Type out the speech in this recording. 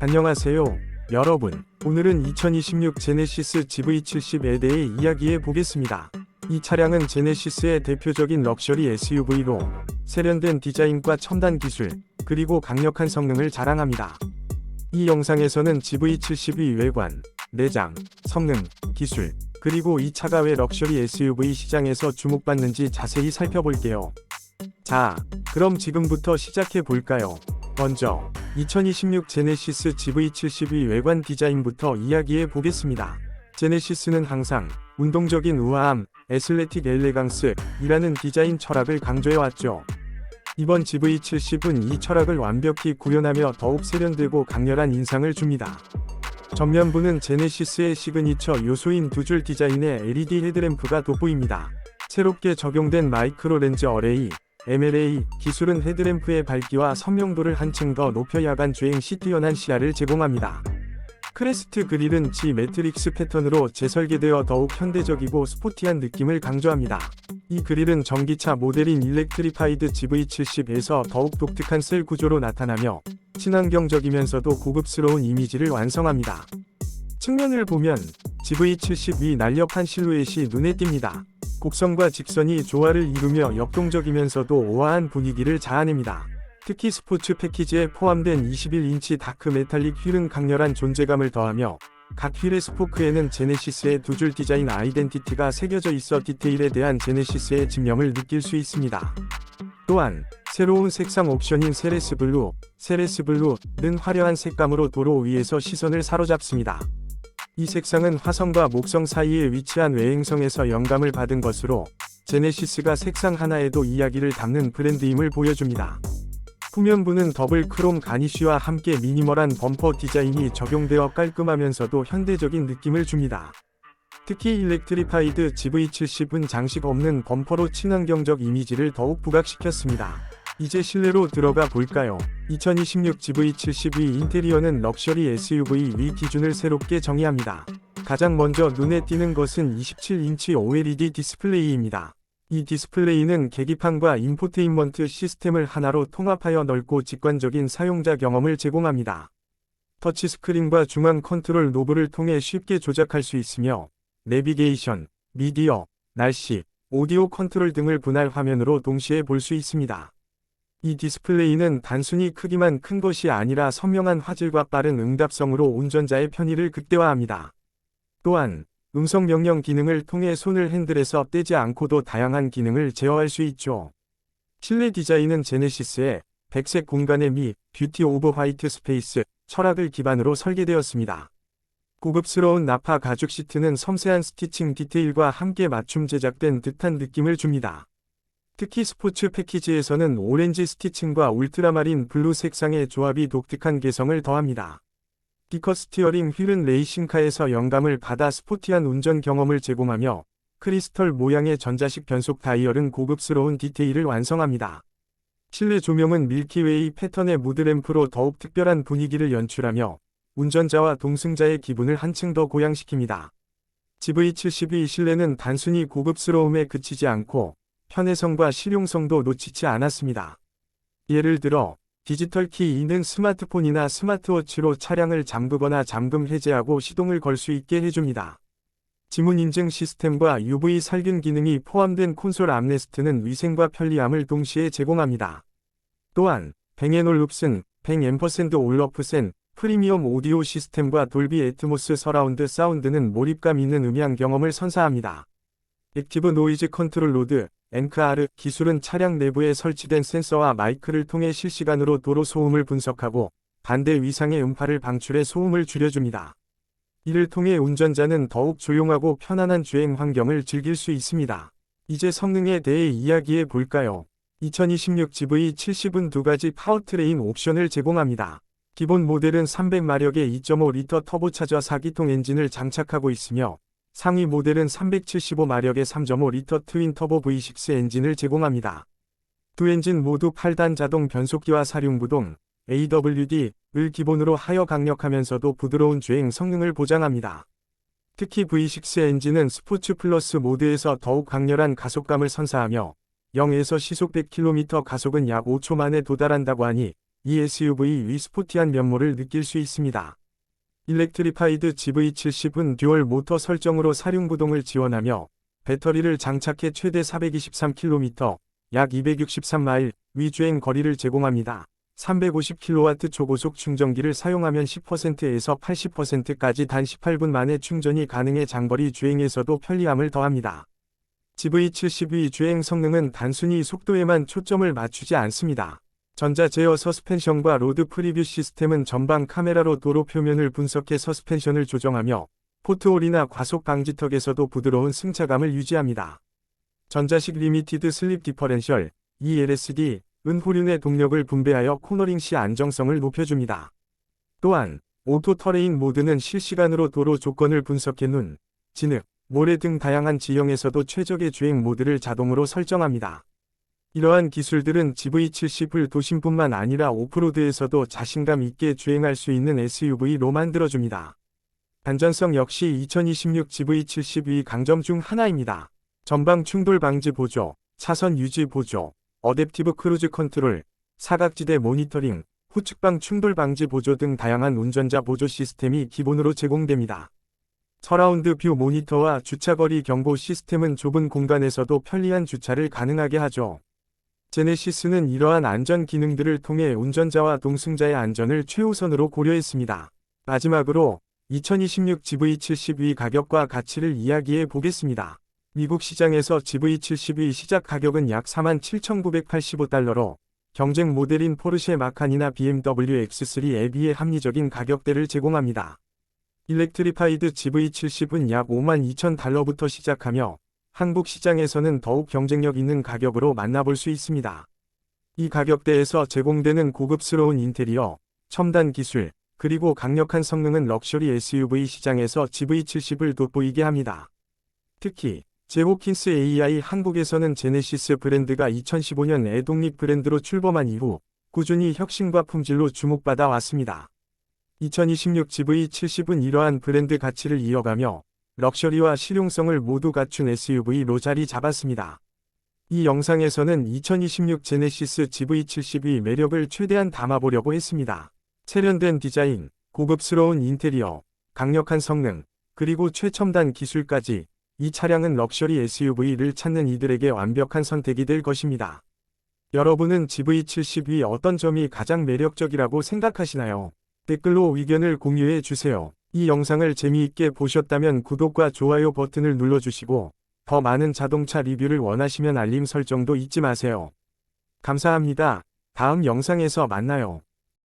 안녕하세요, 여러분. 오늘은 2026 제네시스 GV70에 대해 이야기해 보겠습니다. 이 차량은 제네시스의 대표적인 럭셔리 SUV로 세련된 디자인과 첨단 기술, 그리고 강력한 성능을 자랑합니다. 이 영상에서는 GV70의 외관, 내장, 성능, 기술, 그리고 이 차가 왜 럭셔리 SUV 시장에서 주목받는지 자세히 살펴볼게요. 자, 그럼 지금부터 시작해 볼까요? 먼저 2026 제네시스 GV70의 외관 디자인부터 이야기해 보겠습니다. 제네시스는 항상 운동적인 우아함, 애슬레틱 엘레강스이라는 디자인 철학을 강조해왔죠. 이번 GV70은 이 철학을 완벽히 구현하며 더욱 세련되고 강렬한 인상을 줍니다. 전면부는 제네시스의 시그니처 요소인 두 줄 디자인의 LED 헤드램프가 돋보입니다. 새롭게 적용된 마이크로 렌즈 어레이, MLA 기술은 헤드램프의 밝기와 선명도를 한층 더 높여 야간 주행 시 뛰어난 시야를 제공합니다. 크레스트 그릴은 G 매트릭스 패턴으로 재설계되어 더욱 현대적이고 스포티한 느낌을 강조합니다. 이 그릴은 전기차 모델인 일렉트리파이드 GV70에서 더욱 독특한 셀 구조로 나타나며 친환경적이면서도 고급스러운 이미지를 완성합니다. 측면을 보면 GV70이 날렵한 실루엣이 눈에 띕니다. 곡선과 직선이 조화를 이루며 역동적이면서도 우아한 분위기를 자아냅니다. 특히 스포츠 패키지에 포함된 21인치 다크 메탈릭 휠은 강렬한 존재감을 더하며 각 휠의 스포크에는 제네시스의 두 줄 디자인 아이덴티티가 새겨져 있어 디테일에 대한 제네시스의 집념을 느낄 수 있습니다. 또한 새로운 색상 옵션인 세레스 블루, 세레스 블루는 화려한 색감으로 도로 위에서 시선을 사로잡습니다. 이 색상은 화성과 목성 사이에 위치한 외행성에서 영감을 받은 것으로 제네시스가 색상 하나에도 이야기를 담는 브랜드임을 보여줍니다. 후면부는 더블 크롬 가니쉬와 함께 미니멀한 범퍼 디자인이 적용되어 깔끔하면서도 현대적인 느낌을 줍니다. 특히 일렉트리파이드 GV70은 장식 없는 범퍼로 친환경적 이미지를 더욱 부각시켰습니다. 이제 실내로 들어가 볼까요? 2026 GV70의 인테리어는 럭셔리 SUV 위 기준을 새롭게 정의합니다. 가장 먼저 눈에 띄는 것은 27인치 OLED 디스플레이입니다. 이 디스플레이는 계기판과 인포테인먼트 시스템을 하나로 통합하여 넓고 직관적인 사용자 경험을 제공합니다. 터치스크린과 중앙 컨트롤 노브를 통해 쉽게 조작할 수 있으며 내비게이션, 미디어, 날씨, 오디오 컨트롤 등을 분할 화면으로 동시에 볼 수 있습니다. 이 디스플레이는 단순히 크기만 큰 것이 아니라 선명한 화질과 빠른 응답성으로 운전자의 편의를 극대화합니다. 또한 음성 명령 기능을 통해 손을 핸들에서 떼지 않고도 다양한 기능을 제어할 수 있죠. 실내 디자인은 제네시스의 백색 공간의 미, 뷰티 오브 화이트 스페이스 철학을 기반으로 설계되었습니다. 고급스러운 나파 가죽 시트는 섬세한 스티칭 디테일과 함께 맞춤 제작된 듯한 느낌을 줍니다. 특히 스포츠 패키지에서는 오렌지 스티칭과 울트라마린 블루 색상의 조합이 독특한 개성을 더합니다. 디커 스티어링 휠은 레이싱카에서 영감을 받아 스포티한 운전 경험을 제공하며 크리스털 모양의 전자식 변속 다이얼은 고급스러운 디테일을 완성합니다. 실내 조명은 밀키웨이 패턴의 무드램프로 더욱 특별한 분위기를 연출하며 운전자와 동승자의 기분을 한층 더 고양시킵니다. GV70의 실내는 단순히 고급스러움에 그치지 않고 편의성과 실용성도 놓치지 않았습니다. 예를 들어 디지털 키 2는 스마트폰이나 스마트워치로 차량을 잠그거나 잠금 해제하고 시동을 걸 수 있게 해줍니다. 지문 인증 시스템과 UV 살균 기능이 포함된 콘솔 암레스트는 위생과 편리함을 동시에 제공합니다. 또한 뱅앤올 룹슨, 100% 올러프센, 프리미엄 오디오 시스템과 돌비 애트모스 서라운드 사운드는 몰입감 있는 음향 경험을 선사합니다. 액티브 노이즈 컨트롤 로드, NCR 기술은 차량 내부에 설치된 센서와 마이크를 통해 실시간으로 도로 소음을 분석하고 반대 위상의 음파를 방출해 소음을 줄여줍니다. 이를 통해 운전자는 더욱 조용하고 편안한 주행 환경을 즐길 수 있습니다. 이제 성능에 대해 이야기해 볼까요? 2026 GV70은 두 가지 파워트레인 옵션을 제공합니다. 기본 모델은 300마력의 2.5리터 터보차저 4기통 엔진을 장착하고 있으며 상위 모델은 375마력의 3.5리터 트윈 터보 V6 엔진을 제공합니다. 두 엔진 모두 8단 자동 변속기와 사륜구동, AWD를 기본으로 하여 강력하면서도 부드러운 주행 성능을 보장합니다. 특히 V6 엔진은 스포츠 플러스 모드에서 더욱 강렬한 가속감을 선사하며 0에서 시속 100km 가속은 약 5초 만에 도달한다고 하니 이 SUV의 스포티한 면모를 느낄 수 있습니다. 일렉트리파이드 GV70은 듀얼 모터 설정으로 사륜구동을 지원하며 배터리를 장착해 최대 423km, 약 263마일 위주행 거리를 제공합니다. 350kW 초고속 충전기를 사용하면 10%에서 80%까지 단 18분 만에 충전이 가능해 장거리 주행에서도 편리함을 더합니다. GV70의 주행 성능은 단순히 속도에만 초점을 맞추지 않습니다. 전자 제어 서스펜션과 로드 프리뷰 시스템은 전방 카메라로 도로 표면을 분석해 서스펜션을 조정하며 포트홀이나 과속 방지턱에서도 부드러운 승차감을 유지합니다. 전자식 리미티드 슬립 디퍼렌셜 ELSD 은 후륜의 동력을 분배하여 코너링 시 안정성을 높여줍니다. 또한 오토 터레인 모드는 실시간으로 도로 조건을 분석해 눈, 진흙, 모래 등 다양한 지형에서도 최적의 주행 모드를 자동으로 설정합니다. 이러한 기술들은 GV70을 도심뿐만 아니라 오프로드에서도 자신감 있게 주행할 수 있는 SUV로 만들어줍니다. 안전성 역시 2026 GV70의 강점 중 하나입니다. 전방 충돌 방지 보조, 차선 유지 보조, 어댑티브 크루즈 컨트롤, 사각지대 모니터링, 후측방 충돌 방지 보조 등 다양한 운전자 보조 시스템이 기본으로 제공됩니다. 서라운드 뷰 모니터와 주차거리 경보 시스템은 좁은 공간에서도 편리한 주차를 가능하게 하죠. 제네시스는 이러한 안전 기능들을 통해 운전자와 동승자의 안전을 최우선으로 고려했습니다. 마지막으로 2026 GV70의 가격과 가치를 이야기해 보겠습니다. 미국 시장에서 GV70의 시작 가격은 약 47,985달러로 경쟁 모델인 포르쉐 마칸이나 BMW X3에 비해 합리적인 가격대를 제공합니다. 일렉트리파이드 GV70은 약 52,000달러부터 시작하며 한국 시장에서는 더욱 경쟁력 있는 가격으로 만나볼 수 있습니다. 이 가격대에서 제공되는 고급스러운 인테리어, 첨단 기술, 그리고 강력한 성능은 럭셔리 SUV 시장에서 GV70을 돋보이게 합니다. 특히 제호킨스 AI 한국에서는 제네시스 브랜드가 2015년 애독립 브랜드로 출범한 이후 꾸준히 혁신과 품질로 주목받아 왔습니다. 2026 GV70은 이러한 브랜드 가치를 이어가며 럭셔리와 실용성을 모두 갖춘 SUV로 자리 잡았습니다. 이 영상에서는 2026 제네시스 GV70의 매력을 최대한 담아보려고 했습니다. 세련된 디자인, 고급스러운 인테리어, 강력한 성능, 그리고 최첨단 기술까지 이 차량은 럭셔리 SUV를 찾는 이들에게 완벽한 선택이 될 것입니다. 여러분은 GV70이 어떤 점이 가장 매력적이라고 생각하시나요? 댓글로 의견을 공유해 주세요. 이 영상을 재미있게 보셨다면 구독과 좋아요 버튼을 눌러주시고 더 많은 자동차 리뷰를 원하시면 알림 설정도 잊지 마세요. 감사합니다. 다음 영상에서 만나요.